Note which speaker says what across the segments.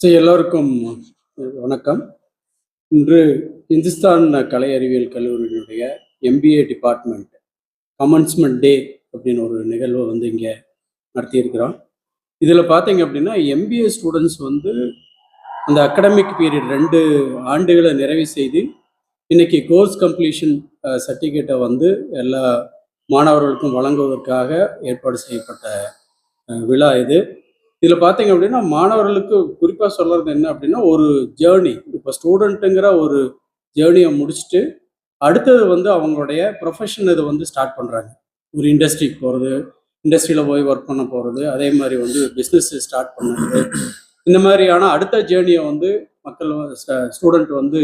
Speaker 1: So எல்லோருக்கும் வணக்கம். இன்று இந்துஸ்தான் கலை அறிவியல் கல்லூரியினுடைய எம்பிஏ டிபார்ட்மெண்ட் கமன்ஸ்மெண்ட் டே அப்படின்னு ஒரு நிகழ்வை வந்து இங்கே நடத்தியிருக்கிறோம். இதில் பார்த்தீங்க அப்படின்னா எம்பிஏ ஸ்டூடெண்ட்ஸ் வந்து அந்த அகடமிக் பீரியட் ரெண்டு ஆண்டுகளை நிறைவு செய்து இன்னைக்கு கோர்ஸ் கம்ப்ளீஷன் சர்டிஃபிகேட்டை வந்து எல்லா மாணவர்களுக்கும் வழங்குவதற்காக ஏற்பாடு செய்யப்பட்ட விழா இது. இதில் பார்த்தீங்க அப்படின்னா மாணவர்களுக்கு குறிப்பாக சொல்கிறது என்ன அப்படின்னா ஒரு ஜேர்னி இப்போ ஸ்டூடெண்ட்டுங்கிற ஒரு ஜேர்னியை முடிச்சுட்டு அடுத்தது வந்து அவங்களுடைய ப்ரொஃபஷன் இதை வந்து ஸ்டார்ட் பண்ணுறாங்க ஒரு இண்டஸ்ட்ரிக்கு போகிறது இண்டஸ்ட்ரியில் போய் ஒர்க் பண்ண போகிறது அதே மாதிரி வந்து பிஸ்னஸ் ஸ்டார்ட் பண்ணுறது இந்த மாதிரியான அடுத்த ஜேர்னியை வந்து மக்கள் ஸ்டூடெண்ட் வந்து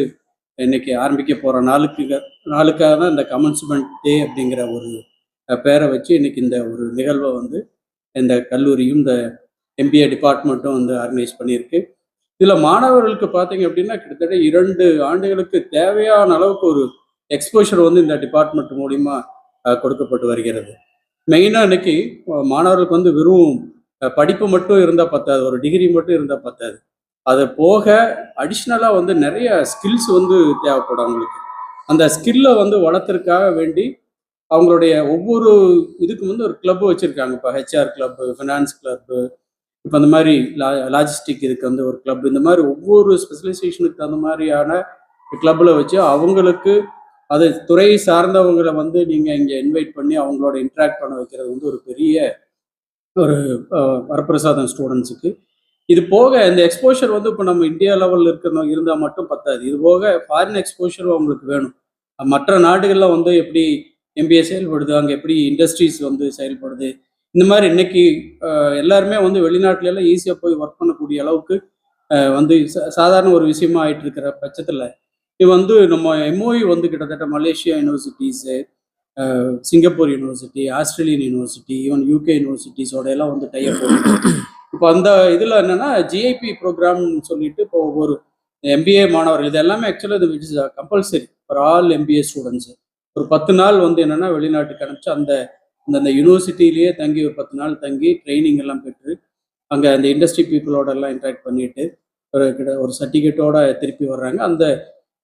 Speaker 1: இன்னைக்கு ஆரம்பிக்க போகிற நாளுக்கு நாளுக்காக தான் இந்த கமன்ஸ்மெண்ட் டே அப்படிங்கிற ஒரு பேரை வச்சு இன்னைக்கு இந்த ஒரு நிகழ்வை வந்து இந்த கல்லூரியும் இந்த எம்பிஏ டிபார்ட்மெண்ட்டும் வந்து ஆர்கனைஸ் பண்ணியிருக்கு. இதில் மாணவர்களுக்கு பார்த்தீங்க அப்படின்னா கிட்டத்தட்ட இரண்டு ஆண்டுகளுக்கு தேவையான அளவுக்கு ஒரு எக்ஸ்போஷர் வந்து இந்த டிபார்ட்மெண்ட் மூலிமா கொடுக்கப்பட்டு வருகிறது. மெயினாக இன்னைக்கு மாணவர்களுக்கு வந்து வெறும் படிப்பு மட்டும் இருந்தால் பத்தாது ஒரு டிகிரி மட்டும் இருந்தால் பத்தாது. அது போக அடிஷ்னலாக வந்து நிறைய ஸ்கில்ஸ் வந்து தேவைப்படும் அவங்களுக்கு. அந்த ஸ்கில்லை வந்து வளர்த்துறதுக்காக வேண்டி அவங்களுடைய ஒவ்வொரு இதுக்கு வந்து ஒரு கிளப்பு வச்சுருக்காங்க. இப்போ ஹெச்ஆர் கிளப்பு ஃபினான்ஸ் கிளப்பு இப்போ அந்த மாதிரி லா லாஜிஸ்டிக் இதுக்கு வந்து ஒரு கிளப் இந்த மாதிரி ஒவ்வொரு ஸ்பெஷலைசேஷனுக்கு தகுந்த மாதிரியான கிளப்பில் வச்சு அவங்களுக்கு அது துறை சார்ந்தவங்களை வந்து நீங்கள் இங்கே இன்வைட் பண்ணி அவங்களோட இன்ட்ராக்ட் பண்ண வைக்கிறது வந்து ஒரு பெரிய ஒரு வரப்பிரசாதம் ஸ்டூடெண்ட்ஸுக்கு இது போக இந்த எக்ஸ்போஷர் வந்து இப்போ நம்ம இந்தியா லெவலில் இருக்கிறவங்க இருந்தால் மட்டும் பத்தாது. இது போக ஃபாரின் எக்ஸ்போஷர் அவங்களுக்கு வேணும். மற்ற நாடுகளில் வந்து எப்படி எம்பிஏ செயல்படுது அங்கே எப்படி இண்டஸ்ட்ரீஸ் வந்து செயல்படுது இந்த மாதிரி இன்னைக்கு எல்லாருமே வந்து வெளிநாட்டுல எல்லாம் ஈஸியாக போய் ஒர்க் பண்ணக்கூடிய அளவுக்கு வந்து சா- சாதாரண ஒரு விஷயமா ஆயிட்டு இருக்கிற பட்சத்தில் இது வந்து நம்ம எம்ஓஇ வந்து கிட்டத்தட்ட Malaysia universities Singapore university Australian university even UK யூனிவர்சிட்டிஸோட எல்லாம் வந்து டைப் இப்போ அந்த இதில் என்னன்னா ஜிஐபி ப்ரோக்ராம்னு சொல்லிட்டு இப்போ ஒவ்வொரு எம்பிஏ மாணவர்கள் இது எல்லாமே ஆக்சுவலாக இது it's compulsory for all MBA students ஒரு பத்து நாள் வந்து என்னென்னா வெளிநாட்டுக்கு அனுப்பிச்சு அந்த அந்தந்த யூனிவர்சிட்டியிலேயே தங்கி ஒரு பத்து நாள் தங்கி ட்ரைனிங் எல்லாம் பெற்று அங்கே அந்த இண்டஸ்ட்ரி பீப்புளோட எல்லாம் இன்ட்ராக்ட் பண்ணிட்டு ஒரு கிட்ட ஒரு சர்டிஃபிகேட்டோட திருப்பி வர்றாங்க. அந்த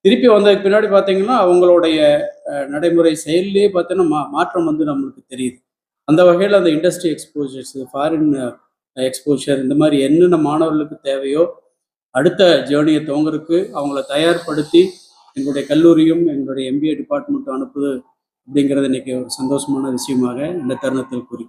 Speaker 1: திருப்பி வந்ததுக்கு பின்னாடி பார்த்தீங்கன்னா அவங்களுடைய நடைமுறை செயல்லே பார்த்தீங்கன்னா மா மாற்றம் வந்து நம்மளுக்கு தெரியுது. அந்த வகையில் அந்த இண்டஸ்ட்ரி எக்ஸ்போஜர்ஸ் ஃபாரின் எக்ஸ்போஷர் இந்த மாதிரி என்னென்ன மாணவர்களுக்கு தேவையோ அடுத்த ஜேர்னியை துவங்குறதுக்கு அவங்கள தயார்படுத்தி எங்களுடைய கல்லூரியும் எங்களுடைய எம்பிஏ டிபார்ட்மெண்ட்டும் அனுப்புது அப்படிங்கிறது இன்னைக்கு ஒரு சந்தோஷமான விஷயமாக இந்த தருணத்தில் கூறி